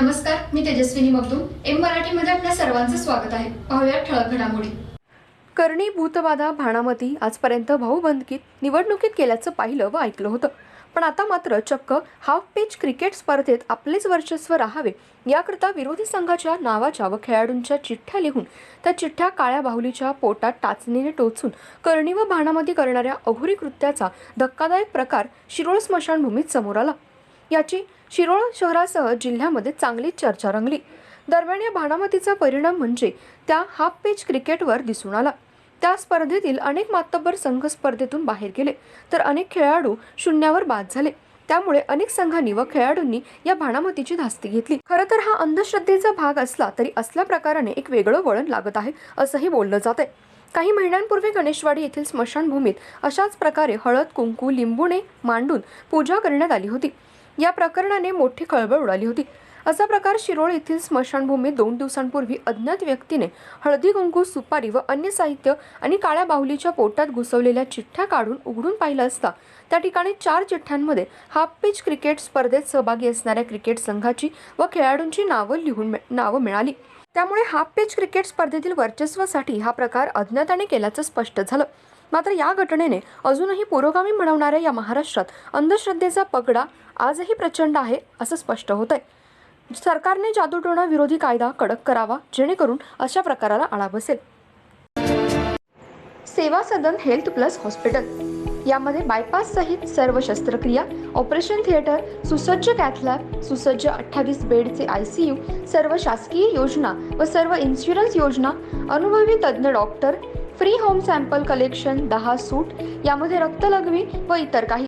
नमस्कार मी तेजस्विनी मगदूम. एम मराठीमध्ये आपल्या सर्वांचं स्वागत आहे. पाहूया ठळक घडामोडी. करणी भूतबाधा भाणामती आजपर्यंत भाऊबंदकीत निवडणुकीत केल्याचं पाहिलं व ऐकलं होतं. पण आता मात्र चक्क हाफ पिच क्रिकेट स्पर्धेत आपलेच वर्चस्व राहावे याकरता विरोधी संघाच्या नावाच्या व खेळाडूंच्या चिठ्ठ्या लिहून त्या चिठ्ठ्या काळ्या बाहुलीच्या पोटात टाचणीने टोचून करणी व भाणामती करणाऱ्या अघोरी कृत्याचा धक्कादायक प्रकार शिरोळ स्मशानभूमीत समोर आला. याची शिरोळ शहरासह जिल्ह्यामध्ये चांगलीच चर्चा रंगली. दरम्यान या भानामतीचा परिणाम म्हणजे त्या हाफ पिच क्रिकेटवर दिसून आला. त्या स्पर्धेतील अनेक मातब्बर संघ स्पर्धेतून बाहेर गेले तर अनेक खेळाडू शून्यावर बाद झाले. त्यामुळे अनेक संघांनी व खेळाडूंनी या भानामतीची धास्ती घेतली. खरं तर हा अंधश्रद्धेचा भाग असला तरी असल्या प्रकाराने एक वेगळं वळण लागत आहे असंही बोललं जात आहे काही महिन्यांपूर्वी गणेशवाडी येथील स्मशानभूमीत अशाच प्रकारे हळद कुंकू लिंबूने मांडून पूजा करण्यात आली होती. या प्रकरणाने मोठी खळबळ उडाली होती. असा प्रकार शिरोळ येथील स्मशानभूमीत दोन दिवसांपूर्वी अज्ञात व्यक्तीने हळदी कुंकू सुपारी व अन्य साहित्य आणि काळ्या बाहुलीच्या पोटात घुसवलेल्या चिठ्ठ्या काढून उघडून पाहिलं असता त्या ठिकाणी चार चिठ्ठ्यांमध्ये हाफ पिच क्रिकेट स्पर्धेत सहभागी असणाऱ्या क्रिकेट संघाची व खेळाडूंची नावं लिहून नावं मिळाली. त्यामुळे हाफ पिच क्रिकेट स्पर्धेतील वर्चस्वासाठी हा प्रकार अज्ञाताने केल्याचं स्पष्ट झालं. मात्र या घटनेने अजूनही पुरोगामी म्हणवणाऱ्या या महाराष्ट्रात अंधश्रद्धेचा पगडा आजही प्रचंड आहे असं स्पष्ट होत आहे सरकारने जादूटोणा विरोधी कायदा कडक करावा जेणेकरून अशा प्रकाराला आळा बसेल. Seva Sadan health plus hospital. यामध्ये बायपास सहित सर्व शस्त्रक्रिया ऑपरेशन थिएटर सुसज्ज कॅथलॅब सुसज्ज अठ्ठावीस बेडचे आय सी यू सर्व शासकीय योजना व सर्व इन्शुरन्स योजना अनुभवी तज्ज्ञ doctor free home sample collection दहा सूट यामध्ये रक्तलघवी व इतर काही